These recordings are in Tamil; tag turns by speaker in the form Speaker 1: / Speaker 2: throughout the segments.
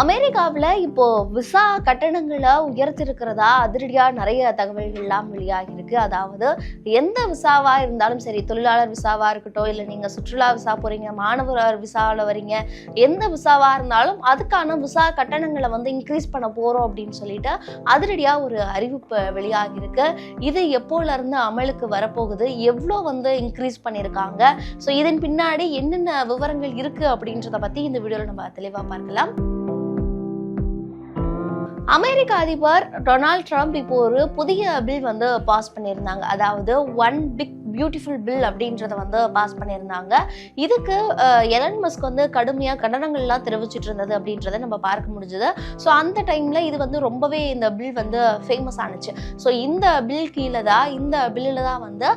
Speaker 1: அமெரிக்காவில் இப்போ விசா கட்டணங்களை உயர்த்திருக்கிறதா அதிரடியாக நிறைய தகவல்கள்லாம் வெளியாகிருக்கு அதாவது எந்த விசாவாக இருந்தாலும் சரி தொழிலாளர் விசாவாக இருக்கட்டும் இல்லை நீங்கள் சுற்றுலா விசா போகிறீங்க மாணவர் விசாவில் வரீங்க எந்த விசாவாக இருந்தாலும் அதுக்கான விசா கட்டணங்களை வந்து இன்க்ரீஸ் பண்ண போகிறோம் அப்படின்னு சொல்லிட்டு அதிரடியாக ஒரு அறிவிப்பு வெளியாகிருக்கு இது எப்போலேருந்து அமலுக்கு வரப்போகுது? எவ்வளோ வந்து இன்க்ரீஸ் பண்ணியிருக்காங்க? ஸோ இதன் பின்னாடி என்னென்ன விவரங்கள் இருக்குது அப்படின்றத பற்றி இந்த வீடியோவில் நம்ம தெளிவாக பார்க்கலாம். அமெரிக்க அதிபர் டொனால்ட் ட்ரம்ப் இப்போ ஒரு புதிய பில் வந்து பாஸ் பண்ணியிருந்தாங்க. அதாவது ஒன் பிக் பியூட்டிஃபுல் பில் அப்படின்றத வந்து பாஸ் பண்ணியிருந்தாங்க. இதுக்கு எலன் மஸ்க் வந்து கடுமையாக கண்டனங்கள்லாம் தெரிவிச்சிட்டு இருந்தது அப்படின்றத நம்ம பார்க்க முடிஞ்சது. ஸோ அந்த டைமில் இது வந்து ரொம்பவே இந்த பில் வந்து ஃபேமஸ் ஆனுச்சு. ஸோ இந்த பில் கீழே தான் இந்த பில்லில் தான் வந்து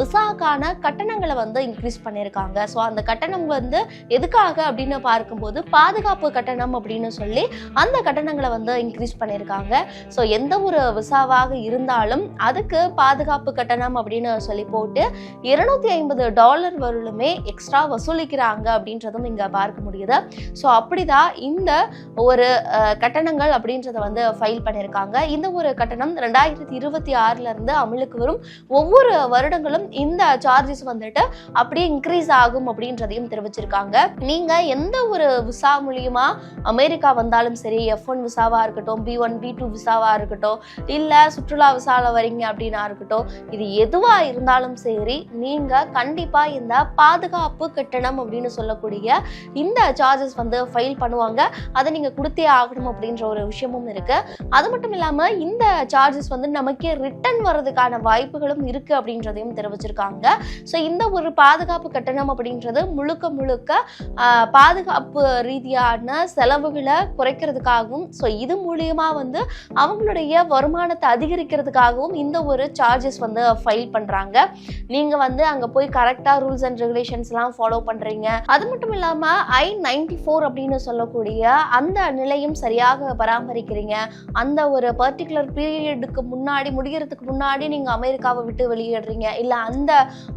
Speaker 1: விசாக்கான கட்டணங்களை வந்து இன்க்ரீஸ் பண்ணியிருக்காங்க. ஸோ அந்த கட்டணம் வந்து எதுக்காக அப்படின்னு பார்க்கும்போது பாதுகாப்பு கட்டணம் அப்படின்னு சொல்லி அந்த கட்டணங்களை வந்து இன்க்ரீஸ் பண்ணியிருக்காங்க. ஸோ எந்த ஒரு விசாவாக இருந்தாலும் அதுக்கு பாதுகாப்பு கட்டணம் அப்படின்னு சொல்லி போட்டு இருநூத்தி ஐம்பது டாலர் வரலுமே எக்ஸ்ட்ரா வசூலிக்கிறாங்க அப்படின்றதும் இங்க பார்க்க முடியுது. ஸோ அப்படிதான் இந்த ஒரு கட்டணங்கள் அப்படின்றத வந்து ஃபைல் பண்ணியிருக்காங்க இந்த ஒரு கட்டணம் ரெண்டாயிரத்தி இருபத்தி ஆறுல இருந்து அமலுக்கு வரும். ஒவ்வொரு வருடங்களும் இந்த சார்ஜஸ் வந்துட்டு அப்படியே இன்க்ரீஸ் ஆகும் அப்படின்றதையும் தெரிவிச்சிருக்காங்க. நீங்க எந்த ஒரு விசா மூலியமா அமெரிக்கா வந்தாலும் சரி எஃப் ஒன் விசாவா இருக்கட்டும் பி ஒன் பி டூ விசாவா இருக்கட்டும் இல்ல சுற்றுலா விசால வரீங்க அப்படின்னா இருக்கட்டும் இது எதுவா இருந்தாலும் சரி நீங்கள் கண்டிப்பாக இந்த பாதுகாப்பு கட்டணம் அப்படின்னு சொல்லக்கூடிய இந்த சார்ஜஸ் வந்து ஃபைல் பண்ணுவாங்க. அதை நீங்கள் கொடுத்தே ஆகணும் அப்படின்ற ஒரு விஷயமும் இருக்குது அது மட்டும் இல்லாமல் இந்த சார்ஜஸ் வந்து நமக்கே ரிட்டர்ன் வர்றதுக்கான வாய்ப்புகளும் இருக்குது அப்படின்றதையும் தெரிவிச்சிருக்காங்க. ஸோ இந்த ஒரு பாதுகாப்பு கட்டணம் அப்படின்றது முழுக்க முழுக்க பாதுகாப்பு ரீதியான செலவுகளை குறைக்கிறதுக்காகவும் ஸோ இது மூலியமா வந்து அவங்களுடைய வருமானத்தை அதிகரிக்கிறதுக்காகவும் இந்த ஒரு சார்ஜஸ் வந்து ஃபைல் பண்ணுறாங்க நீங்க வந்து அங்க போய் கரெக்டா ரூல்ஸ் அண்ட் ரெகுலேஷன்ஸ்லாம் ஃபாலோ பண்றீங்க. அது மட்டும் இல்லாம ஐ நைன்டி ஃபோர் அப்படின்னு சொல்லக்கூடிய அந்த நிலையும் சரியாக பராமரிக்கிறீங்க. அந்த ஒரு பர்டிகுலர் பீரியடுக்கு முன்னாடி முடியறதுக்கு முன்னாடி நீங்க அமெரிக்காவை விட்டு வெளியேடுறீங்க இல்ல அந்த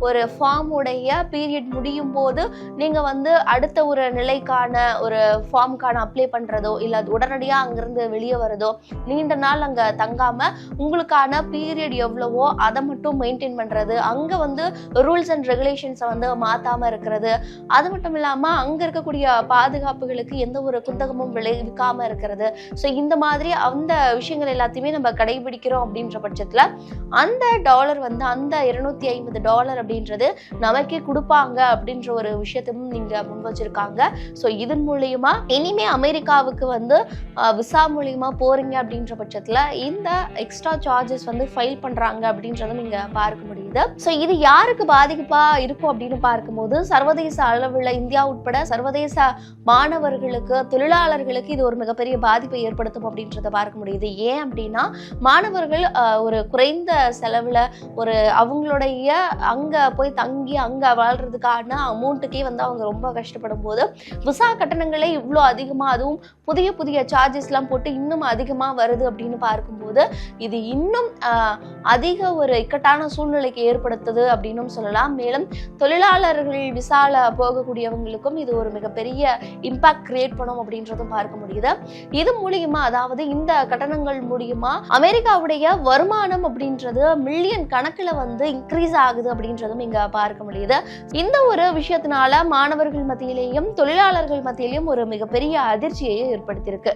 Speaker 1: ஒரு ஃபார்ம் உடைய பீரியட் முடியும் போது நீங்க வந்து அடுத்த ஒரு நிலைக்கான ஒரு ஃபார்முக்கான அப்ளை பண்றதோ இல்ல அது உடனடியா அங்கிருந்து வெளியே வரதோ நீண்ட நாள் அங்க தங்காம உங்களுக்கான பீரியட் எவ்வளவோ அதை மட்டும் மெயின்டைன் பண்றது அங்கே வந்து ரூல்ஸ் அண்ட் ரெகுலேஷன்ஸை வந்து மாற்றாமல் இருக்கிறது. அது மட்டும் இல்லாமல் அங்கே இருக்கக்கூடிய பாதுகாப்புகளுக்கு எந்த ஒரு குந்தகமும் விளைவிக்காமல் இருக்கிறது. ஸோ இந்த மாதிரி அந்த விஷயங்கள் எல்லாத்தையுமே நம்ம கடைபிடிக்கிறோம் அப்படின்ற பட்சத்தில் அந்த டாலர் வந்து அந்த இருநூத்தி ஐம்பது டாலர் அப்படின்றது நமக்கே கொடுப்பாங்க அப்படின்ற ஒரு விஷயத்தையும் நீங்கள் முன் வச்சிருக்காங்க. ஸோ இதன் மூலியமா இனிமே அமெரிக்காவுக்கு வந்து விசா மூலியமா போறீங்க அப்படின்ற பட்சத்தில் இந்த எக்ஸ்ட்ரா சார்ஜஸ் வந்து ஃபைல் பண்ணுறாங்க அப்படின்றத நீங்கள் பார்க்க முடியுது. ஸோ இது யாருக்கு பாதிப்பா இருக்கும் அப்படின்னு பார்க்கும்போது சர்வதேச அளவில் இந்தியா உட்பட சர்வதேச மாணவர்களுக்கு தொழிலாளர்களுக்கு இது ஒரு மிகப்பெரிய பாதிப்பை ஏற்படுத்தும் அப்படின்றத பார்க்க முடியுது. ஏன் அப்படின்னா மாணவர்கள் ஒரு குறைந்த செலவில் ஒரு அவங்களுடைய அங்கே போய் தங்கி அங்கே வாழ்றதுக்கான அமௌண்ட்டுக்கே வந்து அவங்க ரொம்ப கஷ்டப்படும் போது விசா கட்டணங்களே இவ்வளோ அதிகமாக அதுவும் புதிய புதிய சார்ஜஸ்லாம் போட்டு இன்னும் அதிகமாக வருது அப்படின்னு பார்க்கும்போது இது இன்னும் அதிக ஒரு இக்கட்டான சூழ்நிலைக்கு கொடுத்தது அப்படின்னும் சொல்லலாம். மேலும் தொழிலாளர்கள் விசால போகக்கூடியவங்களுக்கும் இது ஒரு மிகப்பெரிய இம்பாக்ட் கிரியேட் பண்ணும் அப்படின்றதும் பார்க்க முடியுது. இது மூலியமா அதாவது இந்த கட்டணங்கள் மூலியமா அமெரிக்காவுடைய வருமானம் அப்படின்றது மில்லியன் கணக்குல வந்து இன்க்ரீஸ் ஆகுது அப்படின்றதும் இங்க பார்க்க முடியுது. இந்த ஒரு விஷயத்தினால மாணவர்கள் மத்தியிலேயும் தொழிலாளர்கள் மத்தியிலேயும் ஒரு மிகப்பெரிய அதிர்ச்சியை ஏற்படுத்தியிருக்கு.